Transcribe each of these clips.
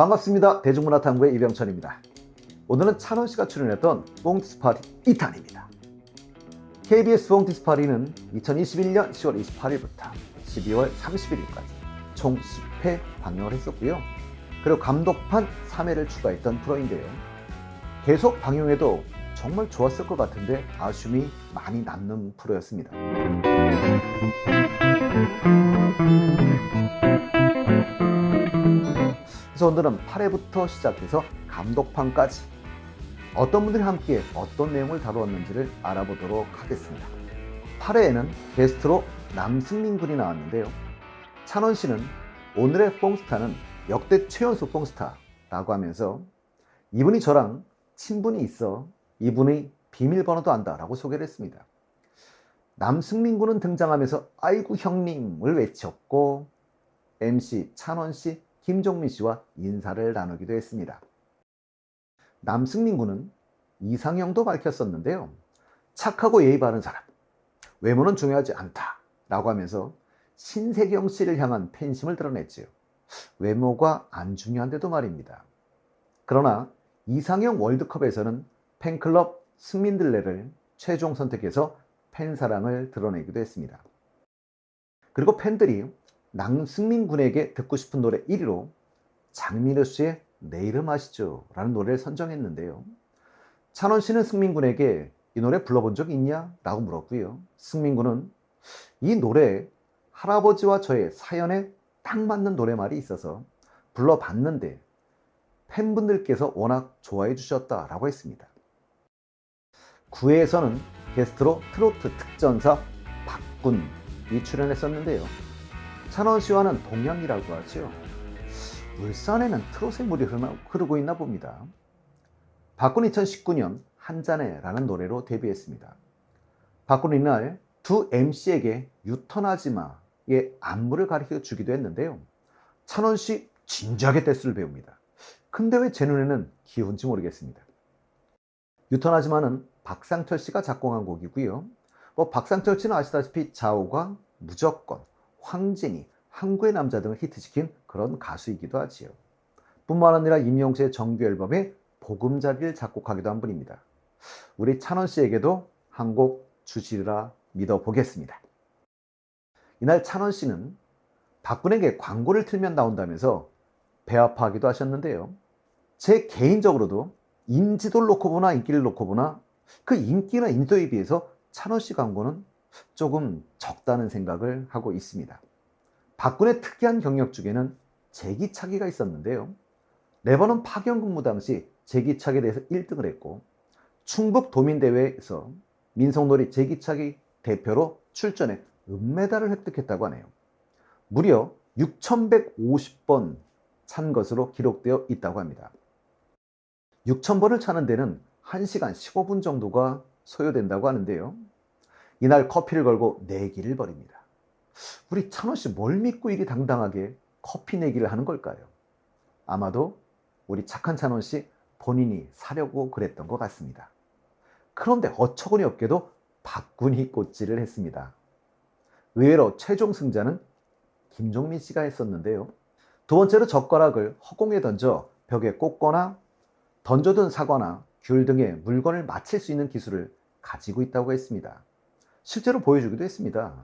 반갑습니다. 대중문화탐구의 이병천입니다. 오늘은 찬원 씨가 출연했던 뽕티스파리 2탄입니다. KBS 뽕티스파리는 2021년 10월 28일부터 12월 31일까지 총 10회 방영을 했었고요. 그리고 감독판 3회를 추가했던 프로인데요. 계속 방영해도 정말 좋았을 것 같은데 아쉬움이 많이 남는 프로였습니다. 그래서 오늘은 8회부터 시작해서 감독판까지 어떤 분들이 함께 어떤 내용을 다루었는지를 알아보도록 하겠습니다. 8회에는 게스트로 남승민 군이 나왔는데요. 찬원 씨는 오늘의 뽕스타는 역대 최연소 뽕스타라고 하면서 이분이 저랑 친분이 있어 이분의 비밀번호도 안다라고 소개를 했습니다. 남승민 군은 등장하면서 아이고 형님을 외쳤고 MC 찬원 씨, 김종민 씨와 인사를 나누기도 했습니다. 남승민 군은 이상형도 밝혔었는데요. 착하고 예의 바른 사람, 외모는 중요하지 않다 라고 하면서 신세경 씨를 향한 팬심을 드러냈지요. 외모가 안 중요한데도 말입니다. 그러나 이상형 월드컵에서는 팬클럽 승민들레를 최종 선택해서 팬사랑을 드러내기도 했습니다. 그리고 팬들이 남승민 군에게 듣고 싶은 노래 1위로 장민호 씨의 내 이름 아시죠? 라는 노래를 선정했는데요. 찬원 씨는 승민 군에게 이 노래 불러본 적 있냐? 라고 물었고요. 승민 군은 이 노래에 할아버지와 저의 사연에 딱 맞는 노래말이 있어서 불러봤는데 팬분들께서 워낙 좋아해 주셨다라고 했습니다. 9회에서는 게스트로 트로트 특전사 박군이 출연했었는데요. 찬원 씨와는 동양이라고 하죠. 울산에는 트롯의 물이 흐르고 있나 봅니다. 박군은 2019년 한잔해라는 노래로 데뷔했습니다. 박군은 이날 두 MC에게 유턴하지 마의 안무를 가르쳐 주기도 했는데요. 찬원 씨 진지하게 댄스를 배웁니다. 근데 왜 제 눈에는 귀여운지 모르겠습니다. 유턴하지 마는 박상철 씨가 작곡한 곡이고요. 뭐 박상철 씨는 아시다시피 자오가 무조건, 황진이, 항구의 남자 등을 히트시킨 그런 가수이기도 하지요. 뿐만 아니라 임영수의 정규 앨범에 보금자리를 작곡하기도 한 분입니다. 우리 찬원 씨에게도 한 곡 주시리라 믿어보겠습니다. 이날 찬원 씨는 박군에게 광고를 틀면 나온다면서 배 아파하기도 하셨는데요. 제 개인적으로도 인지도를 놓고 보나 인기를 놓고 보나 그 인기나 인도에 비해서 찬원 씨 광고는 조금 적다는 생각을 하고 있습니다. 박군의 특이한 경력 중에는 제기차기가 있었는데요. 레버넌 파견 근무 당시 제기차기에 대해서 1등을 했고 충북 도민대회에서 민속놀이 제기차기 대표로 출전해 은메달을 획득했다고 하네요. 무려 6,150번 찬 것으로 기록되어 있다고 합니다. 6,000번을 차는 데는 1시간 15분 정도가 소요된다고 하는데요. 이날 커피를 걸고 내기를 벌입니다. 우리 찬원 씨 뭘 믿고 이리 당당하게 커피 내기를 하는 걸까요? 아마도 우리 착한 찬원 씨 본인이 사려고 그랬던 것 같습니다. 그런데 어처구니 없게도 박군이 꽂지를 했습니다. 의외로 최종 승자는 김종민 씨가 했었는데요. 두 번째로 젓가락을 허공에 던져 벽에 꽂거나 던져둔 사과나 귤 등의 물건을 맞힐 수 있는 기술을 가지고 있다고 했습니다. 실제로 보여주기도 했습니다.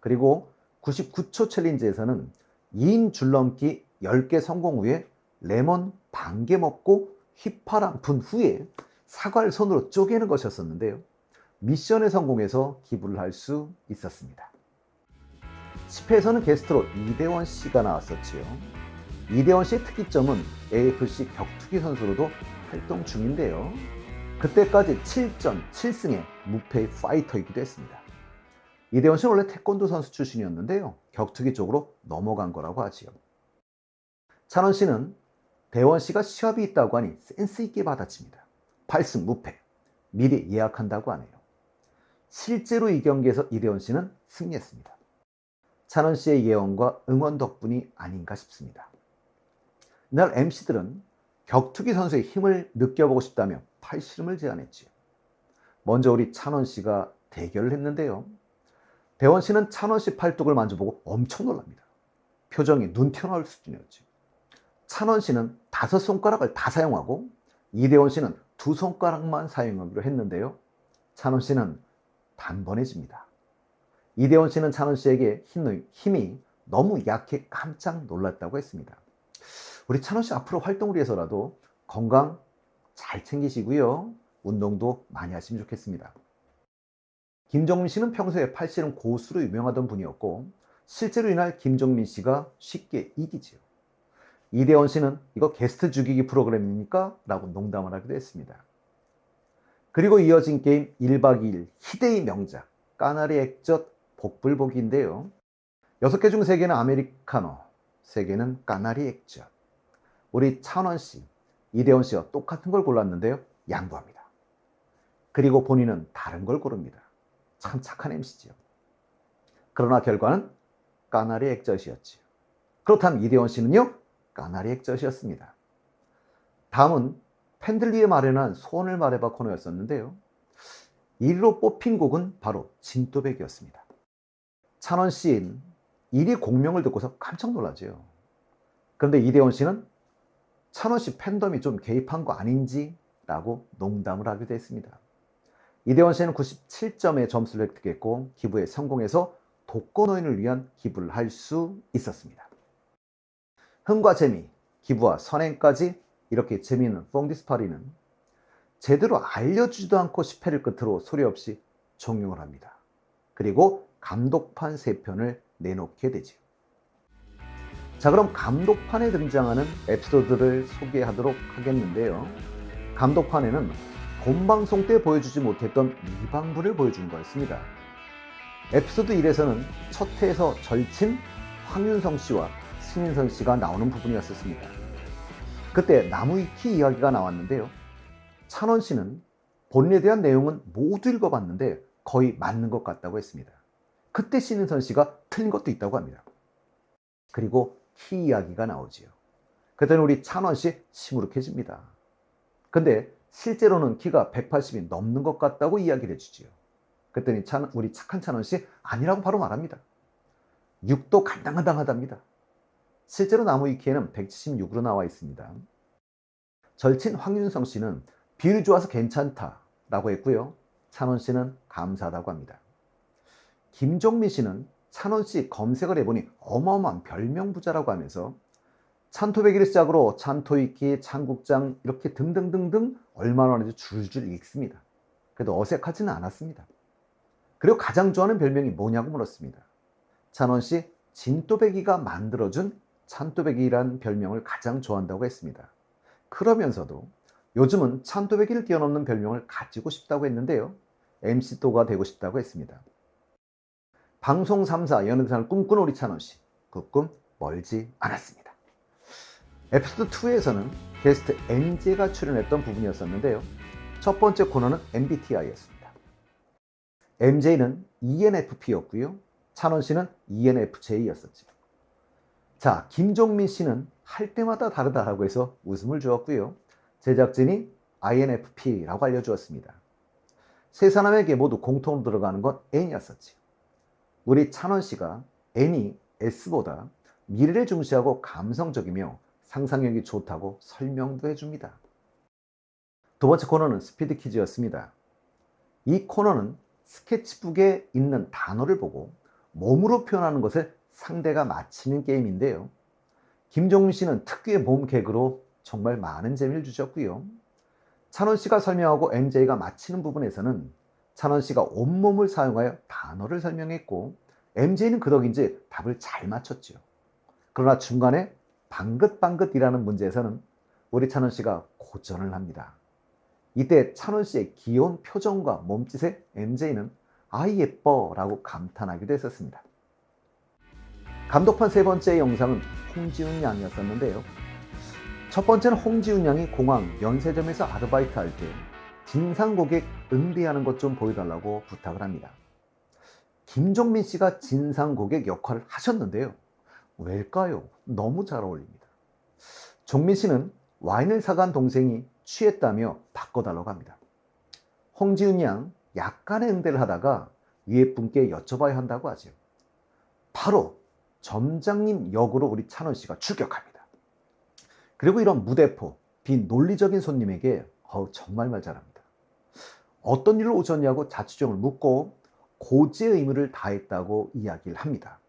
그리고 99초 챌린지에서는 2인 줄넘기 10개 성공 후에 레몬 반 개 먹고 휘파람 분 후에 사과를 손으로 쪼개는 것이었었는데요. 미션에 성공해서 기부를 할 수 있었습니다. 10회에서는 게스트로 이대원 씨가 나왔었지요. 이대원 씨의 특이점은 AFC 격투기 선수로도 활동 중인데요. 그때까지 7전 7승의 무패 파이터이기도 했습니다. 이대원 씨는 원래 태권도 선수 출신이었는데요. 격투기 쪽으로 넘어간 거라고 하지요. 찬원 씨는 대원 씨가 시합이 있다고 하니 센스 있게 받아칩니다. 8승 무패. 미리 예약한다고 하네요. 실제로 이 경기에서 이대원 씨는 승리했습니다. 찬원 씨의 예언과 응원 덕분이 아닌가 싶습니다. 이날 MC들은 격투기 선수의 힘을 느껴보고 싶다며 팔씨름을 제안했지요. 먼저 우리 찬원 씨가 대결을 했는데요. 대원 씨는 찬원 씨 팔뚝을 만져보고 엄청 놀랍니다. 표정이 눈 튀어나올 수준이었죠. 찬원 씨는 다섯 손가락을 다 사용하고 이대원 씨는 두 손가락만 사용하기로 했는데요. 찬원 씨는 단번에 집니다. 이대원 씨는 찬원 씨에게 힘이 너무 약해 깜짝 놀랐다고 했습니다. 우리 찬원 씨 앞으로 활동을 위해서라도 건강 잘 챙기시고요. 운동도 많이 하시면 좋겠습니다. 김정민 씨는 평소에 팔씨름 고수로 유명하던 분이었고 실제로 이날 김정민 씨가 쉽게 이기지요. 이대원 씨는 이거 게스트 죽이기 프로그램입니까? 라고 농담을 하기도 했습니다. 그리고 이어진 게임 1박 2일 희대의 명작 까나리 액젓 복불복인데요. 6개 중 3개는 아메리카노, 3개는 까나리 액젓. 우리 찬원 씨, 이대원 씨와 똑같은 걸 골랐는데요. 양보합니다. 그리고 본인은 다른 걸 고릅니다. 참 착한 MC지요. 그러나 결과는 까나리 액젓이었지요. 그렇다면 이대원 씨는요? 까나리 액젓이었습니다. 다음은 팬들리에 마련한 소원을 말해봐 코너였었는데요. 1위로 뽑힌 곡은 바로 진또백이었습니다. 찬원 씨인 1위 공명을 듣고서 깜짝 놀라죠. 그런데 이대원 씨는 찬원 씨 팬덤이 좀 개입한 거 아닌지 라고 농담을 하기도 했습니다. 이대원 씨는 97점의 점수를 획득했고 기부에 성공해서 독거노인을 위한 기부를 할 수 있었습니다. 흥과 재미, 기부와 선행까지 이렇게 재미있는 뽕디스파리는 제대로 알려주지도 않고 10회를 끝으로 소리 없이 종용을 합니다. 그리고 감독판 3편을 내놓게 되죠. 자, 그럼 감독판에 등장하는 에피소드를 소개하도록 하겠는데요. 감독판에는 본방송 때 보여주지 못했던 미방부를 보여준 거였습니다. 에피소드 1에서는 첫 회에서 절친 황윤성 씨와 신인선 씨가 나오는 부분이었습니다. 그때 나무위키 이야기가 나왔는데요. 찬원 씨는 본인에 대한 내용은 모두 읽어봤는데 거의 맞는 것 같다고 했습니다. 그때 신인선 씨가 틀린 것도 있다고 합니다. 그리고 키 이야기가 나오지요. 그때는 우리 찬원 씨 시무룩해집니다. 근데 실제로는 키가 180이 넘는 것 같다고 이야기를 해주지요. 그랬더니 찬, 우리 착한 찬원 씨 아니라고 바로 말합니다. 6도 간당간당하답니다. 실제로 나무 위키에는 176으로 나와 있습니다. 절친 황윤성 씨는 비율이 좋아서 괜찮다라고 했고요. 찬원 씨는 감사하다고 합니다. 김종민 씨는 찬원 씨 검색을 해보니 어마어마한 별명 부자라고 하면서 찬토백일을 시작으로 찬토익기, 찬국장 이렇게 등등등등 얼마나 하는지 줄줄 읽습니다. 그래도 어색하지는 않았습니다. 그리고 가장 좋아하는 별명이 뭐냐고 물었습니다. 찬원 씨 진또배기가 만들어준 찬또배기란 별명을 가장 좋아한다고 했습니다. 그러면서도 요즘은 찬또배기를 뛰어넘는 별명을 가지고 싶다고 했는데요. MC또가 되고 싶다고 했습니다. 방송 3사 연예대상을 꿈꾸는 우리 찬원 씨. 그 꿈 멀지 않았습니다. 에피소드 2에서는 게스트 MJ가 출연했던 부분이었었는데요. 첫 번째 코너는 MBTI였습니다. MJ는 ENFP였고요. 찬원 씨는 ENFJ였었죠. 자, 김종민 씨는 할 때마다 다르다라고 해서 웃음을 주었고요. 제작진이 INFP라고 알려주었습니다. 세 사람에게 모두 공통으로 들어가는 건 N이었었지. 우리 찬원 씨가 N이 S보다 미래를 중시하고 감성적이며 상상력이 좋다고 설명도 해줍니다. 두 번째 코너는 스피드 퀴즈였습니다. 이 코너는 스케치북에 있는 단어를 보고 몸으로 표현하는 것을 상대가 맞히는 게임인데요. 김종민 씨는 특유의 몸 개그로 정말 많은 재미를 주셨고요. 찬원 씨가 설명하고 MJ가 맞히는 부분에서는 찬원 씨가 온몸을 사용하여 단어를 설명했고 MJ는 그 덕인지 답을 잘 맞췄죠. 그러나 중간에 방긋방긋이라는 문제에서는 우리 찬원 씨가 고전을 합니다. 이때 찬원 씨의 귀여운 표정과 몸짓에 MJ는 아이 예뻐 라고 감탄하기도 했었습니다. 감독판 세 번째 영상은 홍지훈 양이었었는데요. 첫 번째는 홍지훈 양이 공항 면세점에서 아르바이트 할때 진상 고객 응대하는 것 좀 보여달라고 부탁을 합니다. 김종민 씨가 진상 고객 역할을 하셨는데요. 왜일까요? 너무 잘 어울립니다. 종민 씨는 와인을 사간 동생이 취했다며 바꿔달라고 합니다. 홍지훈 양 약간의 응대를 하다가 위에 분께 여쭤봐야 한다고 하죠. 바로 점장님 역으로 우리 찬원 씨가 출격합니다. 그리고 이런 무대포, 비논리적인 손님에게 어우, 정말 말 잘합니다. 어떤 일로 오셨냐고 자취정을 묻고 고지의 의무를 다했다고 이야기를 합니다.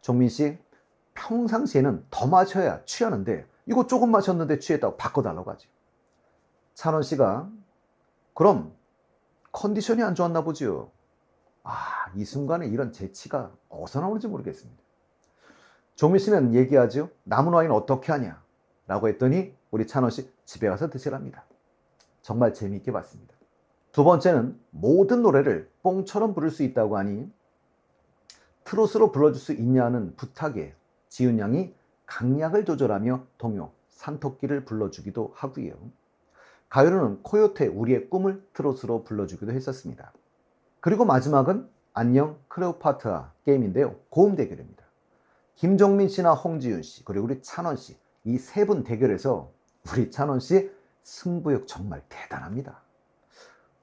종민 씨, 평상시에는 더 마셔야 취하는데 이거 조금 마셨는데 취했다고 바꿔달라고 하죠. 찬원 씨가 그럼 컨디션이 안 좋았나 보죠. 아, 이 순간에 이런 재치가 어디서 나오는지 모르겠습니다. 종민 씨는 얘기하죠. 남은 와인 어떻게 하냐? 라고 했더니 우리 찬원 씨 집에 가서 드시랍니다. 정말 재미있게 봤습니다. 두 번째는 모든 노래를 뽕처럼 부를 수 있다고 하니 트롯으로 불러줄 수 있냐는 부탁에 지훈 양이 강약을 조절하며 동요 산토끼를 불러주기도 하고요. 가요로는 코요태 우리의 꿈을 트롯으로 불러주기도 했었습니다. 그리고 마지막은 안녕 크레오파트라 게임인데요. 고음 대결입니다. 김종민 씨나 홍지윤 씨 그리고 우리 찬원 씨 이 세 분 대결에서 우리 찬원 씨 승부욕 정말 대단합니다.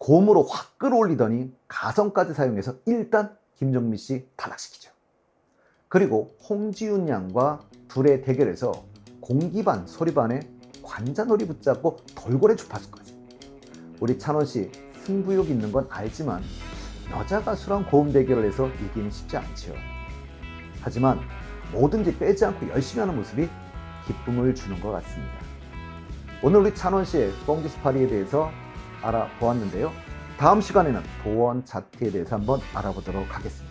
고음으로 확 끌어올리더니 가성까지 사용해서 일단 김종민 씨 탈락시키죠. 그리고 홍지윤 양과 둘의 대결에서 공기반 소리반에 관자놀이 붙잡고 돌고래 주파수까지. 우리 찬원 씨 승부욕 있는 건 알지만 여자 가수랑 고음 대결을 해서 이기는 쉽지 않지요. 하지만 뭐든지 빼지 않고 열심히 하는 모습이 기쁨을 주는 것 같습니다. 오늘 우리 찬원 씨의 뽕디스파리에 대해서 알아보았는데요. 다음 시간에는 도원 자트에 대해서 한번 알아보도록 하겠습니다.